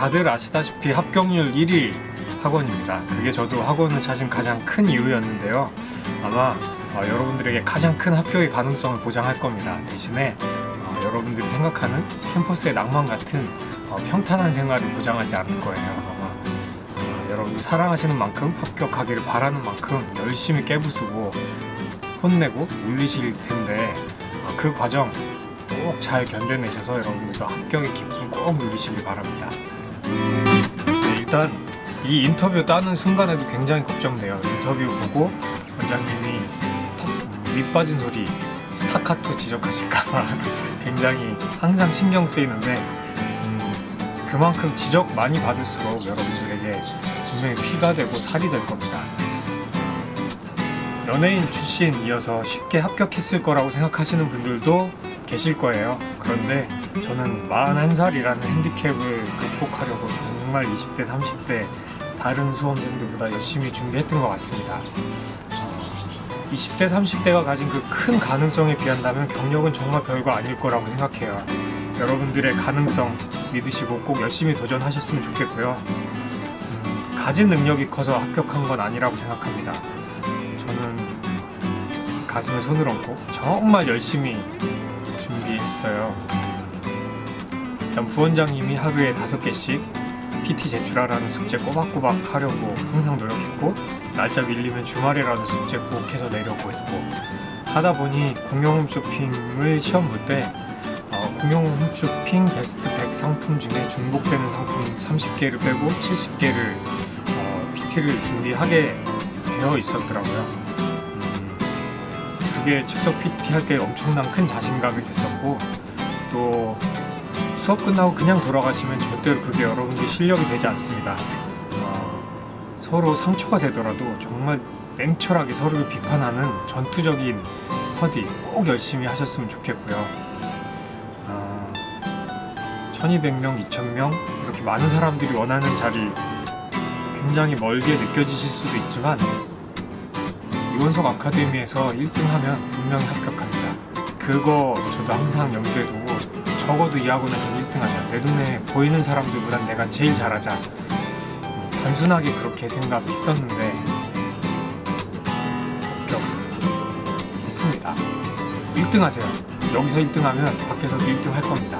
다들 아시다시피 합격률 1위 학원입니다. 그게 저도 학원을 찾은 가장 큰 이유였는데요. 아마 어, 여러분들에게 가장 큰 합격의 가능성을 보장할 겁니다. 대신에 어, 여러분들이 생각하는 캠퍼스의 낭만 같은 어, 평탄한 생활을 보장하지 않을 거예요. 아마 어, 여러분들 사랑하시는 만큼 합격하기를 바라는 만큼 열심히 깨부수고 혼내고 울리실 텐데 어, 그 과정 꼭 잘 견뎌내셔서 여러분들도 합격의 기쁨 꼭 누리시길 바랍니다. 네, 일단 이 인터뷰 따는 순간에도 굉장히 걱정돼요. 인터뷰 보고 원장님이 턱, 밑 빠진 소리 스타카토 지적하실까봐 굉장히 항상 신경 쓰이는데 음, 그만큼 지적 많이 받을수록 여러분들에게 분명히 피가 되고 살이 될 겁니다. 연예인 출신이어서 쉽게 합격했을 거라고 생각하시는 분들도 계실 거예요. 그런데 저는 41살이라는 핸디캡을 극복하려고 정말 20대, 30대 다른 수험생들보다 열심히 준비했던 것 같습니다. 어, 20대, 30대가 가진 그 큰 가능성에 비한다면 경력은 정말 별거 아닐 거라고 생각해요. 여러분들의 가능성 믿으시고 꼭 열심히 도전하셨으면 좋겠고요. 음, 가진 능력이 커서 합격한 건 아니라고 생각합니다. 저는 가슴에 손을 얹고 정말 열심히 준비했어요. 일단 부원장님이 하루에 다섯 개씩 PT 제출하라는 숙제 꼬박꼬박 하려고 항상 노력했고 날짜 밀리면 주말이라도 숙제 꼭 해서 내려고 했고 하다 보니 공용 홈 쇼핑을 시험 볼 때 어, 공용 홈 쇼핑 베스트 100 상품 중에 중복되는 상품 30개를 빼고 70개를 어, PT를 준비하게 되어 있었더라고요. 음, 그게 즉석 PT 할 때 엄청난 큰 자신감이 됐었고 또 수업 끝나고 그냥 돌아가시면 절대로 그게 여러분들 실력이 되지 않습니다. 어, 서로 상처가 되더라도 정말 냉철하게 서로를 비판하는 전투적인 스터디 꼭 열심히 하셨으면 좋겠고요. 어, 1200명, 2000명 이렇게 많은 사람들이 원하는 자리 굉장히 멀게 느껴지실 수도 있지만 이 원석 아카데미에서 1등하면 분명히 합격합니다. 그거 저도 항상 염두에 두고 적어도 이 학원에서 1등하자. 내 눈에 보이는 사람들보단 내가 제일 잘하자. 음, 단순하게 그렇게 생각했었는데 합격했습니다. 1등하세요. 여기서 1등하면 밖에서도 1등 할 겁니다.